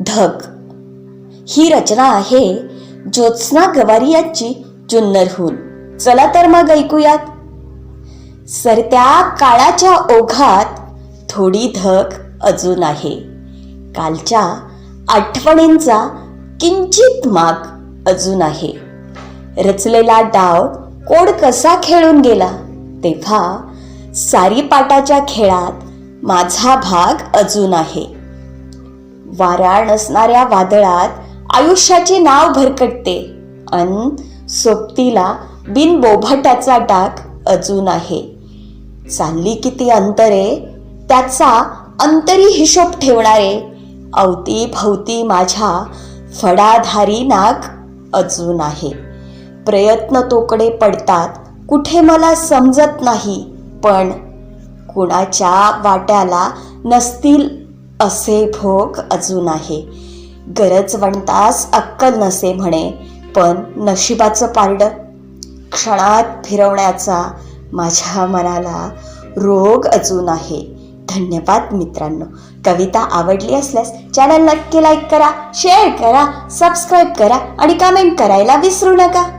ढग. ही रचना आहे ज्योत्स्ना गवारी यांची जुन्नरहून चला तर मग ऐकूयात. सरत्या काळाच्या ओघात थोडी धग अजून आहे. कालच्या आठवणींचा किंचित माग अजून आहे. रचलेला डाव कोड कसा खेळून गेला? तेव्हा सारीपाटाच्या खेळात माझा भाग अजून आहे. वारा नसणाऱ्या वादळात आयुष्याचे नाव भरकटते. अन सोबतीला बिनबोभाटाचा डाग अजून आहे. चालली किती अंतरे त्याचा अंतरी हिशोब ठेवणारे अवती भवती माझ्या फडाधारी नाग अजून आहे. प्रयत्न तोकडे पडतात कुठे मला समजत नाही पण कुणाच्या वाट्याला नसतील असे भोग अजून आहे. गरज वणतास अक्कल नसे म्हणे पण नशिबाचं पारड. क्षणात फिरवण्याचा माझ्या मनाला रोग अजून आहे. धन्यवाद मित्रांनो. कविता आवडली असल्यास चॅनल नक्की लाईक करा शेअर करा सबस्क्राईब करा आणि कमेंट करायला विसरू नका.